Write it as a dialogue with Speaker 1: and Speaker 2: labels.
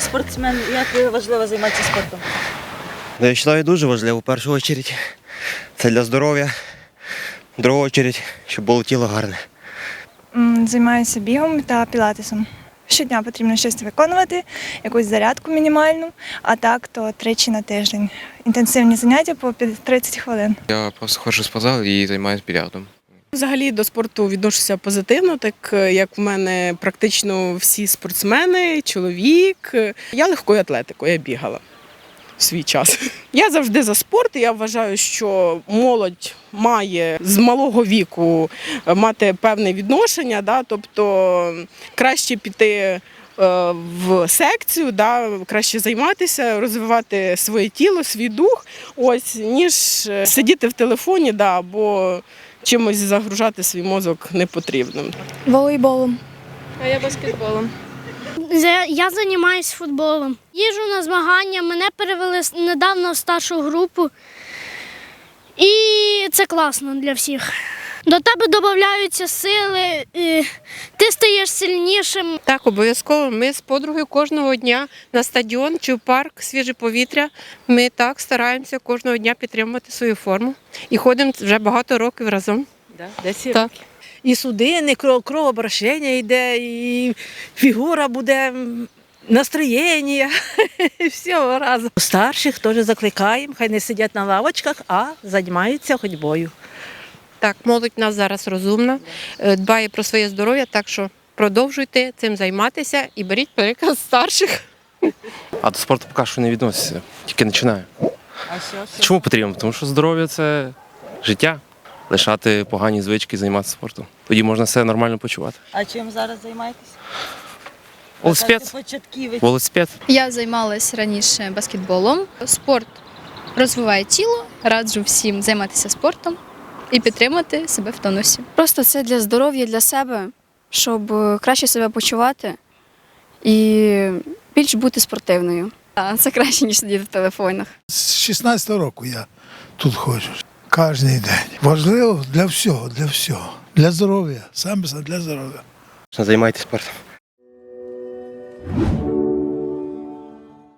Speaker 1: спортсмен, як важливо займатися спортом?
Speaker 2: Ну, Я вважаю дуже важливо в першу чергу. Це для здоров'я. В другу чергу, щоб було тіло гарне.
Speaker 3: Займаюся бігом та пілатесом. Щодня потрібно щось виконувати, якусь зарядку мінімальну, а так то тричі на тиждень. Інтенсивні заняття по 30 хвилин.
Speaker 4: Я просто ходжу в спортзал і займаюся більярдом.
Speaker 5: Взагалі до спорту відношуся позитивно, так е, як в мене практично всі спортсмени, чоловік. Я легкою атлетикою, я бігала в свій час. Я завжди за спорт. Я вважаю, що молодь має з малого віку е, мати певне відношення, да, тобто краще піти. е, В секцію, да, краще займатися, розвивати своє тіло, свій дух, ось ніж сидіти в телефоні, да, або чимось загружати свій мозок не потрібно.
Speaker 6: Волейболом.
Speaker 7: А я баскетболом.
Speaker 6: Я, я займаюся футболом. Їжу на змагання, мене перевели недавно в старшу групу. І це класно для всіх. До тебе додаються сили, і ти стаєш сильнішим.
Speaker 7: Так, обов'язково. Ми з подругою кожного дня на стадіон чи в парк, свіже повітря. Ми так стараємося кожного дня підтримувати свою форму. І ходимо вже багато років разом. Так.
Speaker 8: і судини, кров, кровообращення йде, і фігура буде, настроєння, всього разом. Старших теж закликаємо, хай не сидять на лавочках, а займаються ходьбою.
Speaker 7: Так, молодь у нас зараз розумна, е, дбає про своє здоров'я, так що продовжуйте цим займатися і беріть приклад старших.
Speaker 9: А до спорту поки що не відноситься, тільки починаю.
Speaker 1: А що?
Speaker 9: Чому потрібно? Тому що здоров'я це життя. Лишати погані звички, займатися спортом. Тоді можна себе нормально почувати.
Speaker 1: А чим зараз займаєтесь?
Speaker 9: Велосипед, велосипед.
Speaker 10: Я займалась раніше баскетболом. Спорт розвиває тіло, раджу всім займатися спортом і підтримати себе в тонусі.
Speaker 11: Просто це для здоров'я, для себе, щоб е, краще себе почувати і більш бути спортивною. А, Це краще, ніж сидіти в телефонах.
Speaker 12: З 16 року я тут ходжу. Кожен день. Важливо для всього, для всього. Для здоров'я. Саме для здоров'я.
Speaker 2: Займайтесь спортом.